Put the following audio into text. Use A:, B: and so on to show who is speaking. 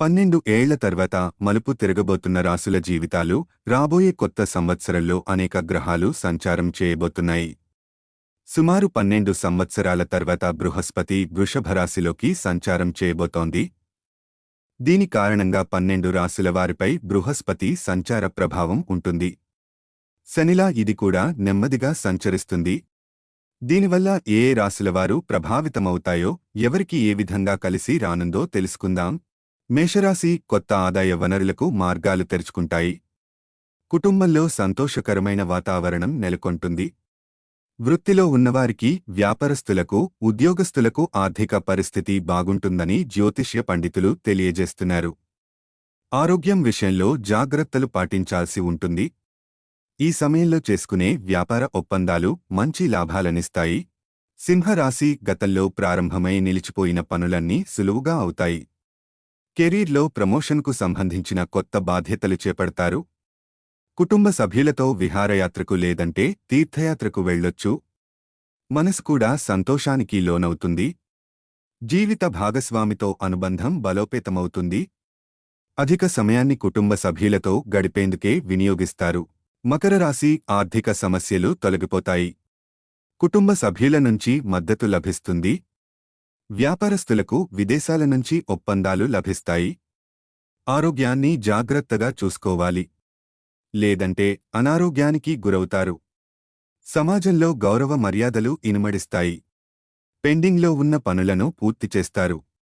A: పన్నెండు ఏళ్ళ తర్వాత మలుపు తిరగబోతున్న రాసుల జీవితాలు రాబోయే కొత్త సంవత్సరంలో అనేక గ్రహాలు సంచారం చేయబోతున్నాయి. సుమారు పన్నెండు సంవత్సరాల తర్వాత బృహస్పతి వృషభరాశిలోకి సంచారం చేయబోతోంది. దీని కారణంగా పన్నెండు రాశుల వారిపై బృహస్పతి సంచార ప్రభావం ఉంటుంది. శనిలా ఇది కూడా నెమ్మదిగా సంచరిస్తుంది. దీనివల్ల ఏ ఏ రాశులవారు ప్రభావితమవుతాయో ఎవరికి ఏ విధంగా కలిసి రానుందో తెలుసుకుందాం. మేషరాశి కొత్త ఆదాయ వనరులకు మార్గాలు తెరుచుకుంటాయి. కుటుంబంలో సంతోషకరమైన వాతావరణం నెలకొంటుంది. వృత్తిలో ఉన్నవారికి వ్యాపారస్తులకు ఉద్యోగస్తులకు ఆర్థిక పరిస్థితి బాగుంటుందని జ్యోతిష్య పండితులు తెలియజేస్తున్నారు. ఆరోగ్యం విషయంలో జాగ్రత్తలు పాటించాల్సి ఉంటుంది. ఈ సమయంలో చేసుకునే వ్యాపార ఒప్పందాలు మంచి లాభాలనిస్తాయి. సింహరాశి గతంలో ప్రారంభమై నిలిచిపోయిన పనులన్నీ సులువుగా అవుతాయి. కెరీర్లో ప్రమోషన్కు సంబంధించిన కొత్త బాధ్యతలు చేపడతారు. కుటుంబ సభ్యులతో విహారయాత్రకు లేదంటే తీర్థయాత్రకు వెళ్ళొచ్చు మనసు కూడా సంతోషానికి లోనవుతుంది. జీవిత భాగస్వామితో అనుబంధం బలోపేతమవుతుంది. అధిక సమయాన్ని కుటుంబ సభ్యులతో గడిపేందుకే వినియోగిస్తారు. మకర రాశి ఆర్థిక సమస్యలు తొలగిపోతాయి. కుటుంబ సభ్యుల నుంచి మద్దతు లభిస్తుంది. వ్యాపారస్తులకు విదేశాల నుంచి ఒప్పందాలు లభిస్తాయి. ఆరోగ్యాన్ని జాగ్రత్తగా చూసుకోవాలి. లేదంటే అనారోగ్యానికి గురవుతారు. సమాజంలో గౌరవ మర్యాదలు ఇనుమడిస్తాయి. పెండింగ్లో ఉన్న పనులను పూర్తి చేస్తారు.